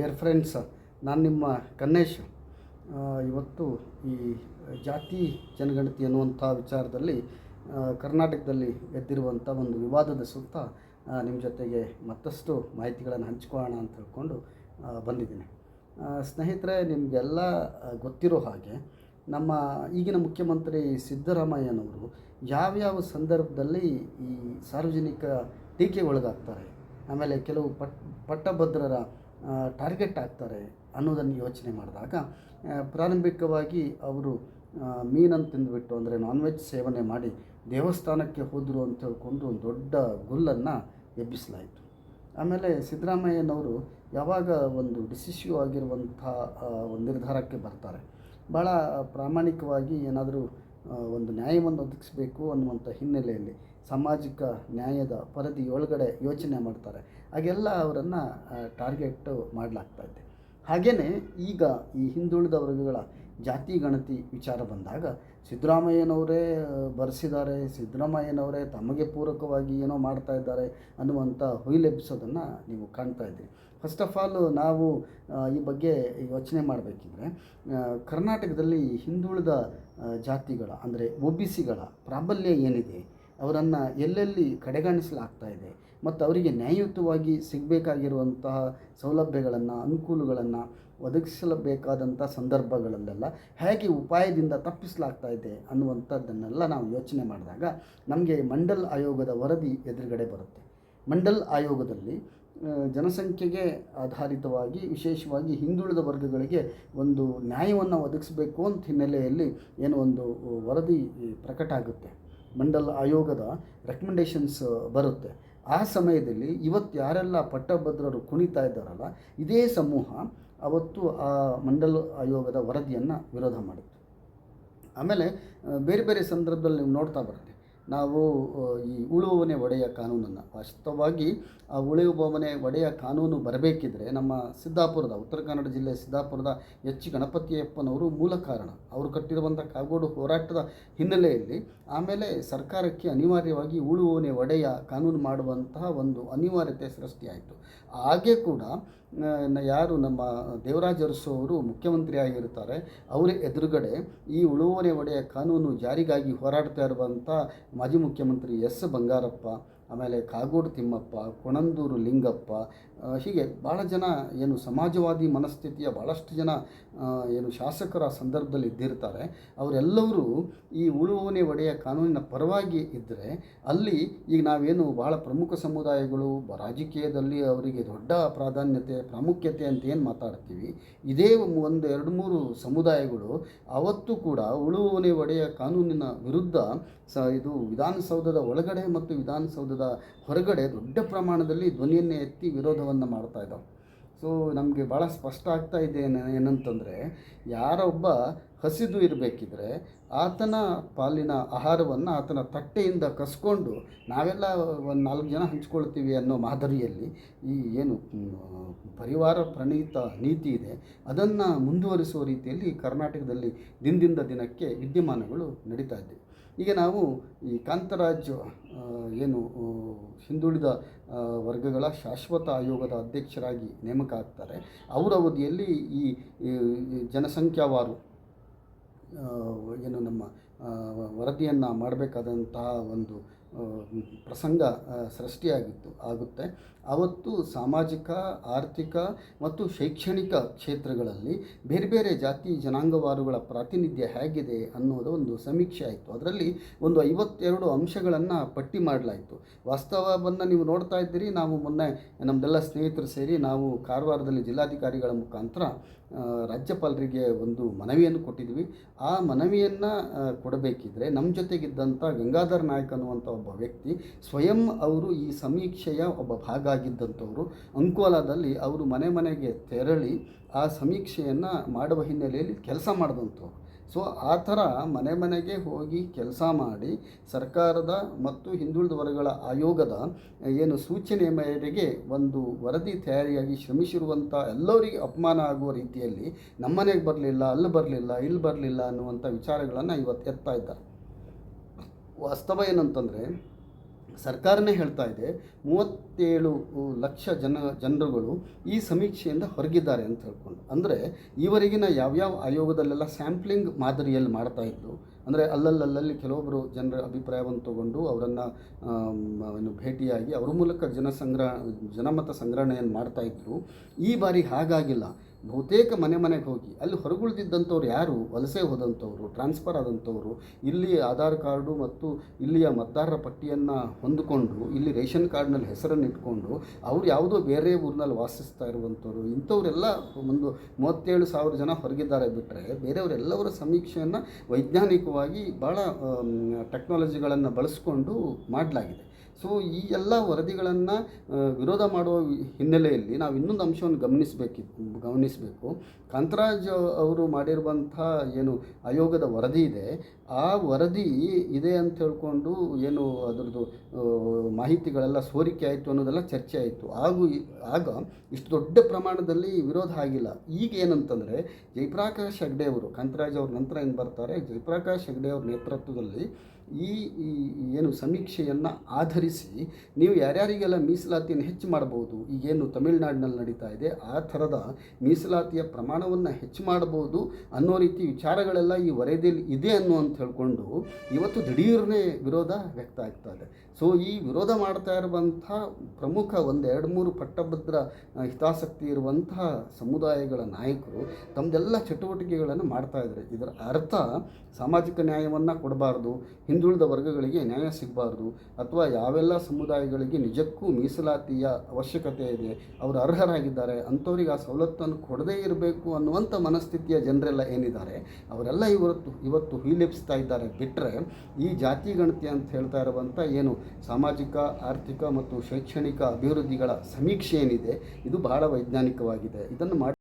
Dear friends ನಾನು ನಿಮ್ಮ ಆ, ಇವತ್ತು ಈ ಜಾತಿ ಜನಗಣತಿ ಅನ್ನುವಂಥ ವಿಚಾರದಲ್ಲಿ ಕರ್ನಾಟಕದಲ್ಲಿ ಎದ್ದಿರುವಂಥ ಒಂದು ವಿವಾದದ ಸುತ್ತ ನಿಮ್ಮ ಜೊತೆಗೆ ಮತ್ತಷ್ಟು ಮಾಹಿತಿಗಳನ್ನು ಹಂಚ್ಕೊಳ್ಳೋಣ ಅಂತ ಹೇಳ್ಕೊಂಡು ಬಂದಿದ್ದೀನಿ. ಸ್ನೇಹಿತರೆ ನಿಮಗೆಲ್ಲ ಗೊತ್ತಿರೋ ಹಾಗೆ ನಮ್ಮ ಈಗಿನ ಮುಖ್ಯಮಂತ್ರಿ ಸಿದ್ದರಾಮಯ್ಯನವರು ಯಾವ್ಯಾವ ಸಂದರ್ಭದಲ್ಲಿ ಈ ಸಾರ್ವಜನಿಕ ಟೀಕೆಗೊಳಗಾಗ್ತಾರೆ ಆಮೇಲೆ ಕೆಲವು ಪಟ್ ಪಟ್ಟಭದ್ರರ ಟಾರ್ಗೆಟ್ ಆಗ್ತಾರೆ ಅನ್ನೋದನ್ನು ಯೋಚನೆ ಮಾಡಿದಾಗ ಪ್ರಾರಂಭಿಕವಾಗಿ ಅವರು ಮೀನನ್ನು ತಿಂದುಬಿಟ್ಟು ಅಂದರೆ ನಾನ್ ವೆಜ್ ಸೇವನೆ ಮಾಡಿ ದೇವಸ್ಥಾನಕ್ಕೆ ಹೋದರು ಅಂತ ಹೇಳ್ಕೊಂಡು ಒಂದು ದೊಡ್ಡ ಗುಲ್ಲನ್ನು ಎಬ್ಬಿಸಲಾಯಿತು. ಆಮೇಲೆ ಸಿದ್ದರಾಮಯ್ಯನವರು ಯಾವಾಗ ಒಂದು ಡಿಸಿಶ್ಯೂ ಆಗಿರುವಂಥ ಒಂದು ನಿರ್ಧಾರಕ್ಕೆ ಬರ್ತಾರೆ ಭಾಳ ಪ್ರಾಮಾಣಿಕವಾಗಿ ಏನಾದರೂ ಒಂದು ನ್ಯಾಯವನ್ನು ಒದಗಿಸಬೇಕು ಅನ್ನುವಂಥ ಹಿನ್ನೆಲೆಯಲ್ಲಿ ಸಾಮಾಜಿಕ ನ್ಯಾಯದ ಪರಿಧಿಯೊಳಗಡೆ ಯೋಚನೆ ಮಾಡ್ತಾರೆ. ಹಾಗೆಲ್ಲ ಅವರನ್ನು ಟಾರ್ಗೆಟ್ ಮಾಡಲಾಗ್ತಾ ಇದೆ. ಹಾಗೆಯೇ ಈಗ ಈ ಹಿಂದುಳಿದ ವರ್ಗಗಳ ಜಾತಿ, ಗಣತಿ ವಿಚಾರ ಬಂದಾಗ ಸಿದ್ದರಾಮಯ್ಯನವರೇ ಬರೆಸಿದ್ದಾರೆ. ಸಿದ್ದರಾಮಯ್ಯನವರೇ ತಮಗೆ ಪೂರಕವಾಗಿ ಏನೋ ಮಾಡ್ತಾ ಇದ್ದಾರೆ ಅನ್ನುವಂಥ ಹುಯಿಲೆಬ್ಸೋದನ್ನು ನೀವು ಕಾಣ್ತಾ ಇದ್ದೀರಿ. ಫಸ್ಟ್ ಆಫ್ ಆಲ್ ನಾವು ಈ ಬಗ್ಗೆ ಯೋಚನೆ ಮಾಡಬೇಕಿದ್ರೆ ಕರ್ನಾಟಕದಲ್ಲಿ ಹಿಂದುಳಿದ ಜಾತಿಗಳ, ಅಂದರೆ ಒ ಬಿ ಸಿಗಳ ಪ್ರಾಬಲ್ಯ ಏನಿದೆ? ಅವರನ್ನು ಎಲ್ಲೆಲ್ಲಿ ಕಡೆಗಣಿಸಲಾಗ್ತಾ ಇದೆ ಮತ್ತು ಅವರಿಗೆ ನ್ಯಾಯಯುತವಾಗಿ ಸಿಗಬೇಕಾಗಿರುವಂತಹ ಸೌಲಭ್ಯಗಳನ್ನು, ಅನುಕೂಲಗಳನ್ನು ಒದಗಿಸಲಬೇಕಾದಂಥ ಸಂದರ್ಭಗಳಲ್ಲೆಲ್ಲ ಹೇಗೆ ಉಪಾಯದಿಂದ ತಪ್ಪಿಸಲಾಗ್ತಾ ಇದೆ ಅನ್ನುವಂಥದ್ದನ್ನೆಲ್ಲ ನಾವು ಯೋಚನೆ ಮಾಡಿದಾಗ ನಮಗೆ ಮಂಡಲ್ ಆಯೋಗದ ವರದಿ ಎದುರುಗಡೆ ಬರುತ್ತೆ. ಮಂಡಲ್ ಆಯೋಗದಲ್ಲಿ ಜನಸಂಖ್ಯೆಗೆ ಆಧಾರಿತವಾಗಿ ವಿಶೇಷವಾಗಿ ಹಿಂದುಳಿದ ವರ್ಗಗಳಿಗೆ ಒಂದು ನ್ಯಾಯವನ್ನು ಒದಗಿಸಬೇಕು ಅಂತ ಹಿನ್ನೆಲೆಯಲ್ಲಿ ಏನು ಒಂದು ವರದಿ ಪ್ರಕಟ ಆಗುತ್ತೆ. ಮಂಡಲ್ ಆಯೋಗದ ರೆಕಮೆಂಡೇಷನ್ಸ್ ಬರುತ್ತೆ. ಆ ಸಮಯದಲ್ಲಿ ಇವತ್ತು ಯಾರೆಲ್ಲ ಪಟ್ಟಭದ್ರರು ಕುಣಿತಾ ಇದ್ದಾರಲ್ಲ, ಇದೇ ಸಮೂಹ ಅವತ್ತು ಆ ಮಂಡಲ ಆಯೋಗದ ವರದಿಯನ್ನು ವಿರೋಧ ಮಾಡಿತ್ತು. ಆಮೇಲೆ ಬೇರೆ ಬೇರೆ ಸಂದರ್ಭದಲ್ಲಿ ನೀವು ನೋಡ್ತಾ ಬರುತ್ತೆ. ನಾವು ಈ ಉಳುವವನೇ ಒಡೆಯ ಕಾನೂನನ್ನು. ವಾಸ್ತವವಾಗಿ ಆ ಉಳುವವನೇ ಒಡೆಯ ಕಾನೂನು ಬರಬೇಕಿದ್ರೆ ನಮ್ಮ ಸಿದ್ದಾಪುರದ, ಉತ್ತರ ಕನ್ನಡ ಜಿಲ್ಲೆ ಸಿದ್ದಾಪುರದ ಎಚ್. ಗಣಪತಿಯಪ್ಪನವರು ಮೂಲ ಕಾರಣ. ಅವರು ಕಟ್ಟಿರುವಂಥ ಕಾಗೋಡು ಹೋರಾಟದ ಹಿನ್ನೆಲೆಯಲ್ಲಿ ಆಮೇಲೆ ಸರ್ಕಾರಕ್ಕೆ ಅನಿವಾರ್ಯವಾಗಿ ಉಳುವವನೇ ಒಡೆಯ ಕಾನೂನು ಮಾಡುವಂತಹ ಒಂದು ಅನಿವಾರ್ಯತೆ ಸೃಷ್ಟಿಯಾಯಿತು. ಹಾಗೆ ಕೂಡ ಯಾರು ನಮ್ಮ ದೇವರಾಜ ಅರಸು ಅವರು ಮುಖ್ಯಮಂತ್ರಿ ಆಗಿರ್ತಾರೆ ಅವರ ಎದುರುಗಡೆ ಈ ಉಳುವನೆ ಒಡೆಯ ಕಾನೂನು ಜಾರಿಗಾಗಿ ಹೋರಾಡ್ತಾ ಇರುವಂಥ ಮಾಜಿ ಮುಖ್ಯಮಂತ್ರಿ ಎಸ್ ಬಂಗಾರಪ್ಪ ಆಮೇಲೆ ಕಾಗೋಡು ತಿಮ್ಮಪ್ಪ, ಕೊಣಂದೂರು ಲಿಂಗಪ್ಪ ಹೀಗೆ ಭಾಳ ಜನ ಏನು ಸಮಾಜವಾದಿ ಮನಸ್ಥಿತಿಯ ಭಾಳಷ್ಟು ಜನ ಏನು ಶಾಸಕರ ಸಂದರ್ಭದಲ್ಲಿ ಇದ್ದಿರ್ತಾರೆ. ಅವರೆಲ್ಲರೂ ಈ ಉಳುವನೆ ಒಡೆಯ ಕಾನೂನಿನ ಪರವಾಗಿ ಇದ್ದರೆ ಅಲ್ಲಿ ಈಗ ನಾವೇನು ಭಾಳ ಪ್ರಮುಖ ಸಮುದಾಯಗಳು ರಾಜಕೀಯದಲ್ಲಿ ಅವರಿಗೆ ದೊಡ್ಡ ಪ್ರಾಧಾನ್ಯತೆ, ಪ್ರಾಮುಖ್ಯತೆ ಅಂತ ಏನು ಮಾತಾಡ್ತೀವಿ, ಇದೇ ಒಂದು ಎರಡು ಮೂರು ಸಮುದಾಯಗಳು ಅವತ್ತು ಕೂಡ ಉಳುವನೆ ಒಡೆಯ ಕಾನೂನಿನ ವಿರುದ್ಧ ಸ, ಇದು ವಿಧಾನಸೌಧದ ಒಳಗಡೆ ಮತ್ತು ವಿಧಾನಸೌಧದ ಹೊರಗಡೆ ದೊಡ್ಡ ಪ್ರಮಾಣದಲ್ಲಿ ಧ್ವನಿಯನ್ನೇ ಎತ್ತಿ ವಿರೋಧವನ್ನು ಮಾಡ್ತಾ ಇದ್ದಾವೆ. ಸೊ ನಮಗೆ ಭಾಳ ಸ್ಪಷ್ಟ ಆಗ್ತಾ ಇದೆ ಏನ- ಏನಂತಂದರೆ ಯಾರೊಬ್ಬ ಹಸಿದು ಇರಬೇಕಿದ್ರೆ ಆತನ ಪಾಲಿನ ಆಹಾರವನ್ನು ಆತನ ತಟ್ಟೆಯಿಂದ ಕಸ್ಕೊಂಡು ನಾವೆಲ್ಲ ಒಂದು ನಾಲ್ಕು ಜನ ಹಂಚ್ಕೊಳ್ತೀವಿ ಅನ್ನೋ ಮಾದರಿಯಲ್ಲಿ ಈ ಏನು ಪರಿವಾರ ಪ್ರಣೀತ ನೀತಿ ಇದೆ, ಅದನ್ನು ಮುಂದುವರಿಸುವ ರೀತಿಯಲ್ಲಿ ಕರ್ನಾಟಕದಲ್ಲಿ ದಿನದಿಂದ ದಿನಕ್ಕೆ ವಿದ್ಯಮಾನಗಳು ನಡೀತಾ ಇದೆ ಈಗ ನಾವು ಈ ಕಾಂತರಾಜ್ ಏನು ಹಿಂದುಳಿದ ವರ್ಗಗಳ ಶಾಶ್ವತ ಆಯೋಗದ ಅಧ್ಯಕ್ಷರಾಗಿ ನೇಮಕ ಆಗ್ತಾರೆ ಅವರ ಅವಧಿಯಲ್ಲಿ ಈ ಜನಸಂಖ್ಯಾವಾರು ಏನು ನಮ್ಮ ವರದಿಯನ್ನು ಮಾಡಬೇಕಾದಂತಹ ಒಂದು ಪ್ರಸಂಗ ಸೃಷ್ಟಿಯಾಗಿತ್ತು, ಆಗುತ್ತೆ. ಅವತ್ತು ಸಾಮಾಜಿಕ, ಆರ್ಥಿಕ ಮತ್ತು ಶೈಕ್ಷಣಿಕ ಕ್ಷೇತ್ರಗಳಲ್ಲಿ ಬೇರೆ ಬೇರೆ ಜಾತಿ ಜನಾಂಗವಾರುಗಳ ಪ್ರಾತಿನಿಧ್ಯ ಹೇಗಿದೆ ಅನ್ನೋದು ಒಂದು ಸಮೀಕ್ಷೆ ಆಯಿತು. ಅದರಲ್ಲಿ ಒಂದು ಐವತ್ತೆರಡು ಅಂಶಗಳನ್ನು ಪಟ್ಟಿ ಮಾಡಲಾಯಿತು. ವಾಸ್ತವವನ್ನು ನೀವು ನೋಡ್ತಾ ಇದ್ದೀರಿ, ನಾವು ಮೊನ್ನೆ ನಮ್ಮದೆಲ್ಲ ಸ್ನೇಹಿತರು ಸೇರಿ ನಾವು ಕಾರವಾರದಲ್ಲಿ ಜಿಲ್ಲಾಧಿಕಾರಿಗಳ ಮುಖಾಂತರ ರಾಜ್ಯಪಾಲರಿಗೆ ಒಂದು ಮನವಿಯನ್ನು ಕೊಟ್ಟಿದ್ವಿ ಆ ಮನವಿಯನ್ನು ಕೊಡಬೇಕಿದ್ರೆ ನಮ್ಮ ಜೊತೆಗಿದ್ದಂಥ ಗಂಗಾಧರ್ ನಾಯಕ್ ಅನ್ನುವಂಥ ಒಬ್ಬ ವ್ಯಕ್ತಿ ಸ್ವಯಂ ಅವರು ಈ ಸಮೀಕ್ಷೆಯ ಒಬ್ಬ ಭಾಗ ಆಗಿದ್ದಂಥವರು ಅಂಕೋಲಾದಲ್ಲಿ ಅವರು ಮನೆ ಮನೆಗೆ ತೆರಳಿ ಆ ಸಮೀಕ್ಷೆಯನ್ನು ಮಾಡುವ ಹಿನ್ನೆಲೆಯಲ್ಲಿ ಕೆಲಸ ಮಾಡಿದಂಥವ್ರು. ಸೊ ಆ ಥರ ಮನೆ ಮನೆಗೆ ಹೋಗಿ ಕೆಲಸ ಮಾಡಿ ಸರ್ಕಾರದ ಮತ್ತು ಹಿಂದುಳಿದ ವರ್ಗಗಳ ಆಯೋಗದ ಏನು ಸೂಚನೆ ಮೇರೆಗೆ ಒಂದು ವರದಿ ತಯಾರಿಯಾಗಿ ಶ್ರಮಿಸಿರುವಂಥ ಎಲ್ಲರಿಗೆ ಅಪಮಾನ ಆಗುವ ರೀತಿಯಲ್ಲಿ ನಮ್ಮ ಮನೆಗೆ ಬರಲಿಲ್ಲ, ಅಲ್ಲಿ ಬರಲಿಲ್ಲ, ಇಲ್ಲಿ ಬರಲಿಲ್ಲ ಅನ್ನುವಂಥ ವಿಚಾರಗಳನ್ನು ಇವತ್ತು ಎತ್ತಾ ಇದ್ದಾರೆ. ವಾಸ್ತವ ಏನಂತಂದರೆ ಸರ್ಕಾರನೇ ಹೇಳ್ತಾ ಇದೆ, ಮೂವತ್ತೇಳು ಲಕ್ಷ ಜನ, ಜನರುಗಳು ಈ ಸಮೀಕ್ಷೆಯಿಂದ ಹೊರಗಿದ್ದಾರೆ ಅಂತ ಹೇಳ್ಕೊಂಡು. ಅಂದರೆ ಈವರೆಗಿನ ಯಾವ್ಯಾವ ಆಯೋಗದಲ್ಲೆಲ್ಲ ಸ್ಯಾಂಪ್ಲಿಂಗ್ ಮಾದರಿಯಲ್ಲಿ ಮಾಡ್ತಾ ಇದ್ದು ಅಂದರೆ ಅಲ್ಲಲ್ಲಲ್ಲಿ ಕೆಲವೊಬ್ಬರು ಜನರ ಅಭಿಪ್ರಾಯವನ್ನು ತಗೊಂಡು ಅವರನ್ನು ಭೇಟಿಯಾಗಿ ಅವರ ಮೂಲಕ ಜನಸಂಗ್ರಹ, ಜನಮತ ಸಂಗ್ರಹಣೆಯನ್ನು ಮಾಡ್ತಾ ಇದ್ದರು ಈ ಬಾರಿ ಹಾಗಾಗಿಲ್ಲ. ಬಹುತೇಕ ಮನೆ ಮನೆಗೆ ಹೋಗಿ, ಅಲ್ಲಿ ಹೊರಗುಳಿದಿದ್ದಂಥವ್ರು ಯಾರು? ವಲಸೆ ಹೋದಂಥವ್ರು ಟ್ರಾನ್ಸ್ಫರ್ ಆದಂಥವ್ರು ಇಲ್ಲಿ ಆಧಾರ್ ಕಾರ್ಡು ಮತ್ತು ಇಲ್ಲಿಯ ಮತದಾರರ ಪಟ್ಟಿಯನ್ನು ಹೊಂದಿಕೊಂಡು, ಇಲ್ಲಿ ರೇಷನ್ ಕಾರ್ಡ್ನಲ್ಲಿ ಹೆಸರನ್ನು ಇಟ್ಕೊಂಡು, ಅವ್ರು ಯಾವುದೋ ಬೇರೆ ಊರಿನಲ್ಲಿ ವಾಸಿಸ್ತಾ ಇರುವಂಥವ್ರು, ಇಂಥವರೆಲ್ಲ ಒಂದು ಮೂವತ್ತೇಳು ಸಾವಿರ ಜನ ಹೊರಗಿದ್ದಾರೆ ಬಿಟ್ಟರೆ ಬೇರೆಯವರೆಲ್ಲವರ ಸಮೀಕ್ಷೆಯನ್ನು ವೈಜ್ಞಾನಿಕವಾಗಿ ಭಾಳ ಟೆಕ್ನಾಲಜಿಗಳನ್ನು ಬಳಸ್ಕೊಂಡು ಮಾಡಲಾಗಿದೆ. ಸೊ ಈ ಎಲ್ಲ ವರದಿಗಳನ್ನು ವಿರೋಧ ಮಾಡುವ ಹಿನ್ನೆಲೆಯಲ್ಲಿ ನಾವು ಇನ್ನೊಂದು ಅಂಶವನ್ನು ಗಮನಿಸಬೇಕಿತ್ತು ಗಮನಿಸಬೇಕು. ಕಾಂತರಾಜ್ ಅವರು ಮಾಡಿರುವಂಥ ಏನು ಆಯೋಗದ ವರದಿ ಇದೆ, ಆ ವರದಿ ಇದೆ ಅಂತ ಹೇಳ್ಕೊಂಡು ಏನು ಅದರದ್ದು ಮಾಹಿತಿಗಳೆಲ್ಲ ಸೋರಿಕೆ ಆಯಿತು ಅನ್ನೋದೆಲ್ಲ ಚರ್ಚೆ ಆಯಿತು. ಹಾಗೂ ಆಗ ಇಷ್ಟು ದೊಡ್ಡ ಪ್ರಮಾಣದಲ್ಲಿ ವಿರೋಧ ಆಗಿಲ್ಲ. ಈಗ ಏನಂತಂದರೆ, ಜಯಪ್ರಕಾಶ್ ಹೆಗ್ಡೆ ಅವರು, ಕಾಂತರಾಜ್ ಅವ್ರ ನಂತರ ಏನು ಬರ್ತಾರೆ, ಜಯಪ್ರಕಾಶ್ ಹೆಗ್ಡೆ ಅವ್ರ ನೇತೃತ್ವದಲ್ಲಿ ಈ ಏನು ಸಮೀಕ್ಷೆಯನ್ನು ಆಧರಿಸಿ ನೀವು ಯಾರ್ಯಾರಿಗೆಲ್ಲ ಮೀಸಲಾತಿಯನ್ನು ಹೆಚ್ಚು ಮಾಡ್ಬೋದು ಈಗೇನು ತಮಿಳುನಾಡಿನಲ್ಲಿ ನಡೀತಾ ಇದೆ, ಆ ಥರದ ಮೀಸಲಾತಿಯ ಪ್ರಮಾಣವನ್ನು ಹೆಚ್ಚು ಮಾಡ್ಬೋದು ಅನ್ನೋ ರೀತಿ ವಿಚಾರಗಳೆಲ್ಲ ಈ ವರದಿಯಲ್ಲಿ ಇದೆ ಅನ್ನೋ ಅಂತ ಹೇಳ್ಕೊಂಡು ಇವತ್ತು ದಿಢೀರ್ನೇ ವಿರೋಧ ವ್ಯಕ್ತ ಆಗ್ತಾ ಇದೆ. ಸೊ, ಈ ವಿರೋಧ ಮಾಡ್ತಾ ಇರುವಂಥ ಪ್ರಮುಖ ಒಂದು ಎರಡು ಮೂರು ಪಟ್ಟಭದ್ರ ಹಿತಾಸಕ್ತಿ ಇರುವಂತಹ ಸಮುದಾಯಗಳ ನಾಯಕರು ತಮ್ಮದೆಲ್ಲ ಚಟುವಟಿಕೆಗಳನ್ನು ಮಾಡ್ತಾ ಇದ್ದಾರೆ. ಇದರ ಅರ್ಥ ಸಾಮಾಜಿಕ ನ್ಯಾಯವನ್ನು ಕೊಡಬಾರ್ದು ಹಿಂದುಳಿದ ವರ್ಗಗಳಿಗೆ ನ್ಯಾಯ ಸಿಗಬಾರ್ದು ಅಥವಾ ಯಾವೆಲ್ಲ ಸಮುದಾಯಗಳಿಗೆ ನಿಜಕ್ಕೂ ಮೀಸಲಾತಿಯ ಅವಶ್ಯಕತೆ ಇದೆ, ಅವರು ಅರ್ಹರಾಗಿದ್ದಾರೆ, ಅಂಥವ್ರಿಗೆ ಆ ಸವಲತ್ತನ್ನು ಕೊಡದೇ ಇರಬೇಕು ಅನ್ನುವಂಥ ಮನಸ್ಥಿತಿಯ ಜನರೆಲ್ಲ ಏನಿದ್ದಾರೆ, ಅವರೆಲ್ಲ ಇವತ್ತು ಇವತ್ತು ಹೀಲೆಪ್ಸ್ತಾ ಇದ್ದಾರೆ. ಬಿಟ್ಟರೆ ಈ ಜಾತಿ ಗಣತಿ ಅಂತ ಹೇಳ್ತಾ ಇರುವಂಥ ಏನು ಸಾಮಾಜಿಕ, ಆರ್ಥಿಕ ಮತ್ತು ಶೈಕ್ಷಣಿಕ ಅಭಿವೃದ್ಧಿಗಳ ಸಮೀಕ್ಷೆ ಏನಿದೆ, ಇದು ಬಹಳ ವೈಜ್ಞಾನಿಕವಾಗಿದೆ. ಇದನ್ನು ಮಾಡಿ